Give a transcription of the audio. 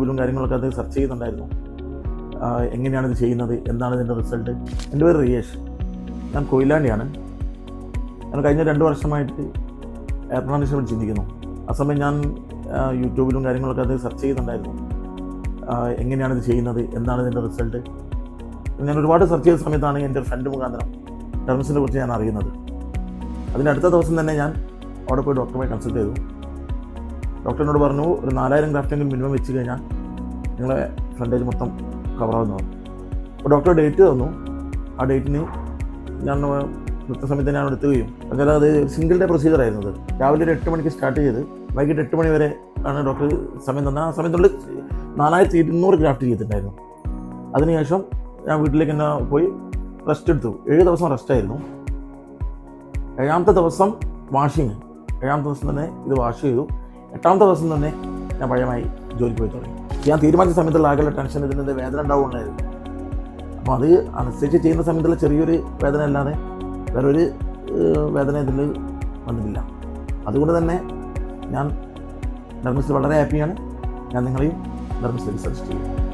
യൂട്യൂബിലും കാര്യങ്ങളൊക്കെ അത് സെർച്ച് ചെയ്യുന്നുണ്ടായിരുന്നു. എങ്ങനെയാണ് ഇത് ചെയ്യുന്നത്? എന്താണ് ഇതിന്റെ റിസൾട്ട് എന്റെ പേര് റിയേഷ്. ഞാൻ കൊയിലാണ്ടിയാണ്. ഞാൻ കഴിഞ്ഞ രണ്ട് വർഷമായിട്ട് എറണാകുളം ചിന്തിക്കുന്നു ആ സമയം ഞാൻ യൂട്യൂബിലും കാര്യങ്ങളൊക്കെ അത് സെർച്ച് ചെയ്യുന്നുണ്ടായിരുന്നു. എങ്ങനെയാണ് ഇത് ചെയ്യുന്നത്? എന്താണ് ഇതിന്റെ റിസൾട്ട് ഞാൻ ഒരുപാട് സെർച്ച് ചെയ്ത സമയത്താണ് എന്റെ ഒരു ഫ്രണ്ട് മുഖാന്തരം ടെർമിസിനെ കുറിച്ച് ഞാൻ അറിയുന്നത്. അതിന്റെ അടുത്ത ദിവസം തന്നെ ഞാൻ അവിടെ പോയി ഡോക്ടറുമായി കൺസൾട്ട് ചെയ്തു. ഡോക്ടറിനോട് പറഞ്ഞു ഒരു നാലായിരം ഗ്രാഫ്റ്റെങ്കിലും മിനിമം വെച്ച് കഴിഞ്ഞാൽ നിങ്ങളെ ഫ്രണ്ടേജ് മൊത്തം കവറാവുന്ന പറഞ്ഞു. അപ്പോൾ ഡോക്ടർ ഡേറ്റ് തന്നു. ആ ഡേറ്റിന് ഞാൻ നൃത്തസമയത്ത് ഞാൻ എടുത്തുകയും എന്നാൽ അത് സിംഗിൾ ഡേ പ്രൊസീജിയർ ആയിരുന്നത് രാവിലെ ഒരു എട്ട് മണിക്ക് സ്റ്റാർട്ട് ചെയ്ത് വൈകിട്ട് എട്ട് മണി വരെ ആണ് ഡോക്ടർ സമയം തന്നത്. ആ സമയത്തുള്ളിൽ നാലായിരത്തി ഇരുന്നൂറ് ഗ്രാഫ്റ്റ് ചെയ്തിട്ടുണ്ടായിരുന്നു. അതിനുശേഷം ഞാൻ വീട്ടിലേക്ക് തന്നെ പോയി റെസ്റ്റ് എടുത്തു. ഏഴ് ദിവസം റെസ്റ്റ് ആയിരുന്നു. ഏഴാമത്തെ ദിവസം വാഷിങ് ഏഴാമത്തെ ദിവസം തന്നെ ഇത് വാഷ് ചെയ്തു. എട്ടാമത്തെ ദിവസം തന്നെ ഞാൻ പഴയമായി ജോലിക്ക് പോയി തുടങ്ങി. ഞാൻ തീരുമാനിച്ച സമയത്തുള്ള ആകെ ടെൻഷൻ ഇതിന്റെ വേദന ഉണ്ടാവുകയുണ്ടായിരുന്നു അപ്പോൾ അത് അനുസരിച്ച് ചെയ്യുന്ന സമയത്തുള്ള ചെറിയൊരു വേദന അല്ലാതെ വേറൊരു വേദന ഇതിൽ വന്നിട്ടില്ല. അതുകൊണ്ട് തന്നെ ഞാൻ ഡെർമിസിൽ വളരെ ഹാപ്പിയാണ് ഞാൻ നിങ്ങളെയും ഡെർമിസിലേക്ക് സജസ്റ്റ് ചെയ്യും